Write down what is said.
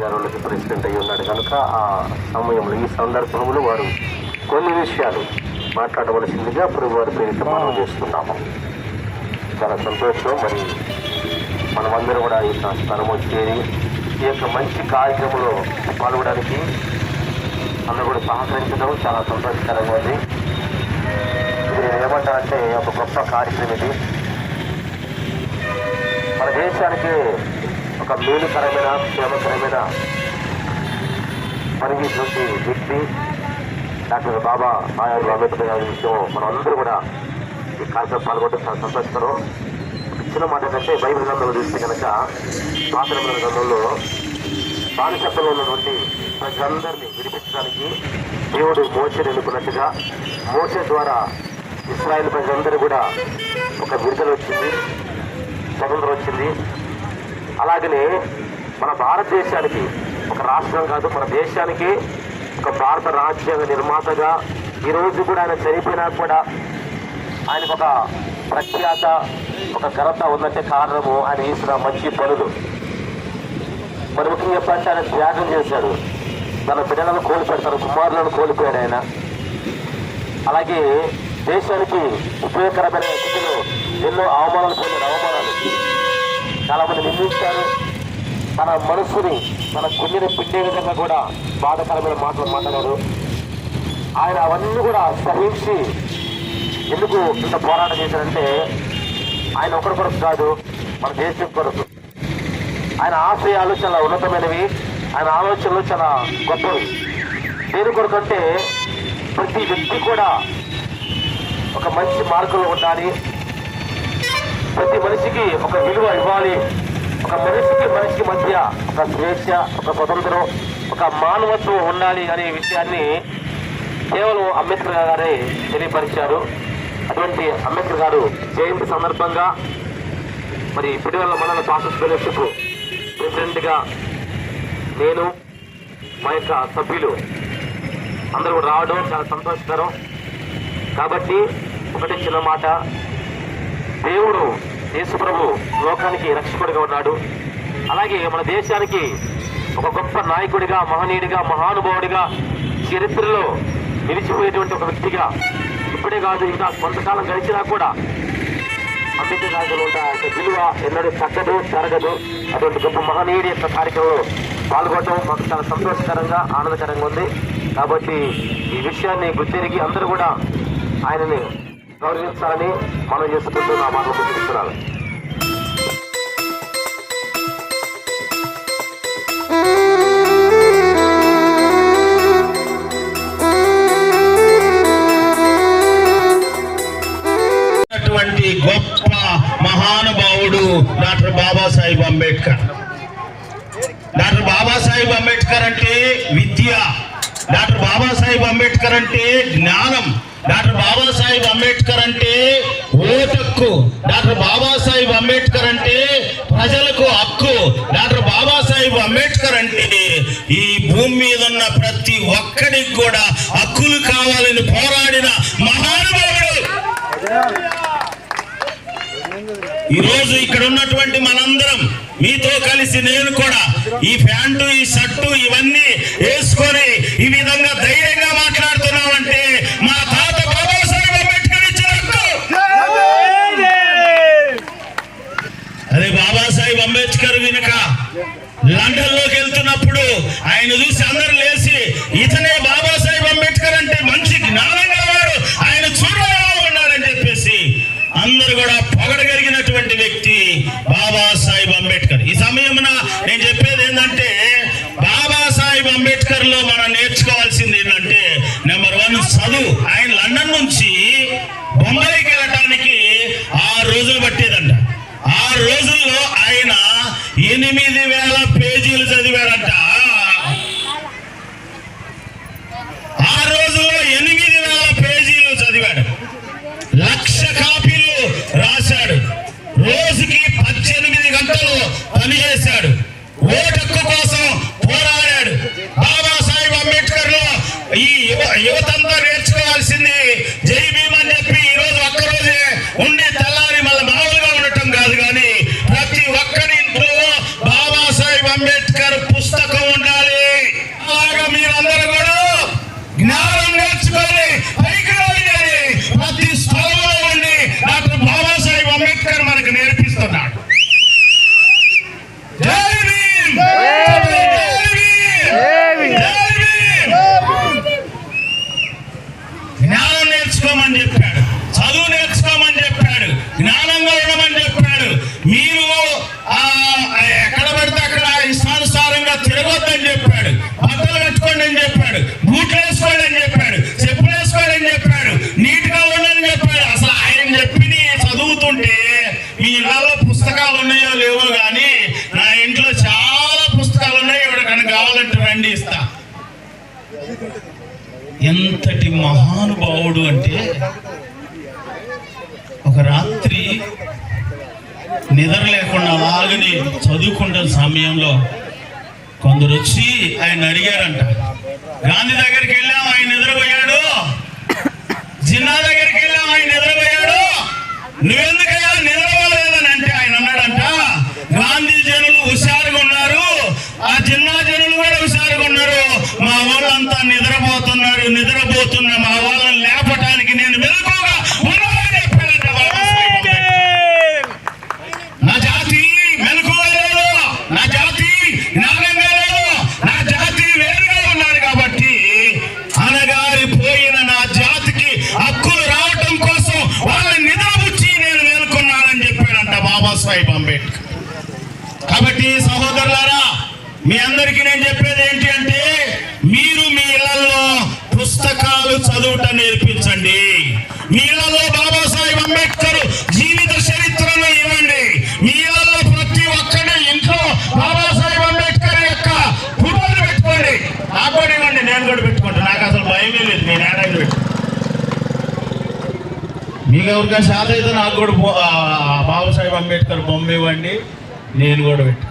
గారులకి president అయి ఉన్నాడు. కనుక ఆ సమయంలో ఈ సందర్భంలో వారు కొన్ని విషయాలు మాట్లాడవలసిందిగా ప్రభు వారి పేరిట మనం చేస్తున్నాము. చాలా సంతోషం. మరి మనమందరం కూడా ఈ స్థలము చేరి ఈ యొక్క మంచి కార్యక్రమంలో పాల్గొనడానికి అందరూ కూడా సహకరించడం చాలా సంతోషకరంగా ఉంది. నేను ఏమంటానంటే ఒక గొప్ప కార్యక్రమం ఇది. మన దేశానికి ఒక మేలుకరమైన క్షేమకరమైన పనిచేటువంటి వ్యక్తి డాక్టర్ బాబా బాబు అంబేద్కర్ గారి విషయం మనం అందరూ కూడా ఈ కార్యక్రమం పాల్గొంటే చాలా సంతోషకరం చిన్న మాట ఏంటంటే బైబిల్ గ్రంథంలో చూస్తే కనుక స్వాతంత్ర గ్రంథంలో బానిసత్వంలో ఉన్నటువంటి ప్రజలందరినీ విడిపించడానికి దేవుడు మోసని ఎన్నుకున్నట్టుగా మోస ద్వారా ఇస్రాయల్ ప్రజలందరూ కూడా ఒక విడుదల వచ్చింది స్వతంత్రం వచ్చింది. అలాగనే మన భారతదేశానికి ఒక రాష్ట్రం కాదు మన దేశానికి ఒక భారత రాజ్యాంగ నిర్మాతగా ఈ రోజు కూడా ఆయన చనిపోయినా కూడా ఆయనకు ఒక ప్రఖ్యాత ఒక ఘనత ఉన్నట్టే కారణము ఆయన చేసిన మంచి పనులు. మరి ముఖ్యంగా చెప్పాలంటే ఆయన త్యాగం చేశాడు. తన బిడ్డలను కోల్పోయాడు తన కుమారులను కోల్పోయాడు ఆయన. అలాగే దేశానికి ఉపయోగకరమైన స్థితిలో ఎన్నో అవమానాలు పొందిన అవమానాలు చాలా మంది నిందించారు తన మనస్సుని తన గుండెని పిండే విధంగా కూడా బాధకరమైన మాటలు మాట్లాడారు. ఆయన అవన్నీ కూడా సహించి ఎందుకు ఇంత పోరాటం చేశారంటే ఆయన ఒకరి కొరకు కాదు మన దేశం కొరకు. ఆయన ఆశయాలు చాలా ఉన్నతమైనవి ఆయన ఆలోచనలు చాలా గొప్పవి. దేని కొరకు అంటే ప్రతి వ్యక్తి కూడా ఒక మంచి మార్గంలో ఉండాలి ప్రతి మనిషికి ఒక విలువ ఇవ్వాలి. ఒక మనిషికి మనిషికి మధ్య ఒక స్వేచ్ఛ ఒక స్వతంత్రం ఒక మానవత్వం ఉండాలి అనే విషయాన్ని కేవలం అంబేద్కర్ గారే తెలియపరిచారు. అటువంటి అంబేద్కర్ గారు జయంతి సందర్భంగా మరి పిడివల్ల మండల పాసెస్ ఫెలోషిప్ ప్రెసిడెంట్గా నేను మా యొక్క సభ్యులు అందరూ రావడం చాలా సంతోషకరం. కాబట్టి ఒకటి చిన్న మాట దేవుడు యేసుప్రభు లోకానికి రక్షకుడిగా ఉన్నాడు. అలాగే మన దేశానికి ఒక గొప్ప నాయకుడిగా మహనీయుడిగా మహానుభావుడిగా చరిత్రలో నిలిచిపోయేటువంటి ఒక వ్యక్తిగా ఇప్పుడే కాదు ఇంకా కొంతకాలం గడిచినా కూడా అంబేద్కర్ రాజులు యొక్క విలువ ఎన్నడూ తగ్గదు తరగదు అటువంటి గొప్ప మహనీయుడి యొక్క కార్యక్రమంలో పాల్గొనడం మాకు చాలా సంతోషకరంగా ఆనందకరంగా ఉంది. కాబట్టి ఈ విషయాన్ని గుర్తిరిగి అందరూ కూడా ఆయనని గౌరవించాలని మనం చేసుకుంటూ నా మాటలు గుర్తిస్తున్నాను గొప్ప మహానుభావుడు డాక్టర్ బాబాసాహెబ్ అంబేద్కర్. డాక్టర్ బాబాసాహెబ్ అంబేద్కర్ అంటే విద్య. డాక్టర్ అంబేద్కర్ అంటే జ్ఞానం. డాక్టర్ బాబాసాహెబ్ అంబేద్కర్ అంటే ఓటక్కు. డాక్టర్ బాబాసాహెబ్ అంబేద్కర్ అంటే ప్రజలకు హక్కు. డాక్టర్ బాబాసాహెబ్ అంబేద్కర్ అంటే ఈ భూమి మీద ఉన్న ప్రతి ఒక్కడికి కూడా హక్కులు కావాలని పోరాడిన మహానుభావుడు. ఈ రోజు ఇక్కడ ఉన్నటువంటి మనందరం మీతో కలిసి నేను కూడా ఈ ప్యాంటు ఈ షర్టు ఇవన్నీ వేసుకొని ఈ విధంగా ధైర్యంగా మాట్లాడుతున్నామంటే మా తాత బాబాసాహెబ్ అంబేద్కర్ ఇచ్చిన హక్కు అదే బాబాసాహెబ్ అంబేద్కర్ వినక లండన్లోకి వెళ్తున్నప్పుడు ఆయన చూసి అందరూ పనిచేశాడు ఓటక్కు చూసుకుంటే మీ ఇళ్ళలో పుస్తకాలు ఉన్నాయో లేవో కానీ నా ఇంట్లో చాలా పుస్తకాలు ఉన్నాయి ఎవరికైనా కావాలంటే రండి ఇస్తా. ఎంతటి మహానుభావుడు అంటే ఒక రాత్రి నిద్ర లేకుండా అలాగనే చదువుకుంటున్న సమయంలో కొందరు వచ్చి ఆయన అడిగారంట. గాంధీ దగ్గరికి వెళ్ళాం ఆయన నిద్రపోయాడు. జిన్నా దగ్గరికి నువ్వెందుకయ్యా నిద్రపోలేదని అంటే ఆయన అన్నాడంట. గాంధీ జనులు హుషారుగా ఉన్నారు. ఆ జిన్నా జనులు కూడా హుషారుగా ఉన్నారు. మా వాళ్ళంతా నిద్రపోతున్నారు నిద్రపోతున్న మా వాళ్ళని లేపటానికి నేను మెలకుగా ఉన్నానని చెప్పాడంట బాబాసాహెబ్ అంబేద్కర్. నా జాతి మెలకుగా లేదు నా జాతి జ్ఞానంగా లేదు నా జాతి వేరుగా ఉన్నారు కాబట్టి అనగారి పోయిన నా జాతికి హక్కులు రావటం కోసం వాళ్ళని నిద్రపుచ్చి నేను మేల్కొన్నానని చెప్పాడంట బాబాసాహెబ్ అంబేద్కర్ కాబట్టి సహోదరులారా మీ అందరికీ నేను చెప్పేది ఏంటి అంటే మీరు మీ ఇళ్ళలో పుస్తకాలు చదువుట నేర్పించండి. మీ బాబాసాహెబ్ అంబేద్కర్ జీవిత చరిత్రను ఇవ్వండి. మీ ప్రతి ఒక్కరి ఇంట్లో బాబాసాహెబ్ అంబేద్కర్ యొక్క ఫోటోలు పెట్టుకోండి. నాకు కూడా ఇవ్వండి నేను కూడా పెట్టుకుంటాను నాకు అసలు భయమే లేదు నేను ఏడాది పెట్టు మీకు ఎవరికైనా శాత అయితే నాకు కూడా బాబాసాహెబ్ అంబేద్కర్ బొమ్మ ఇవ్వండి నేను కూడా పెట్టు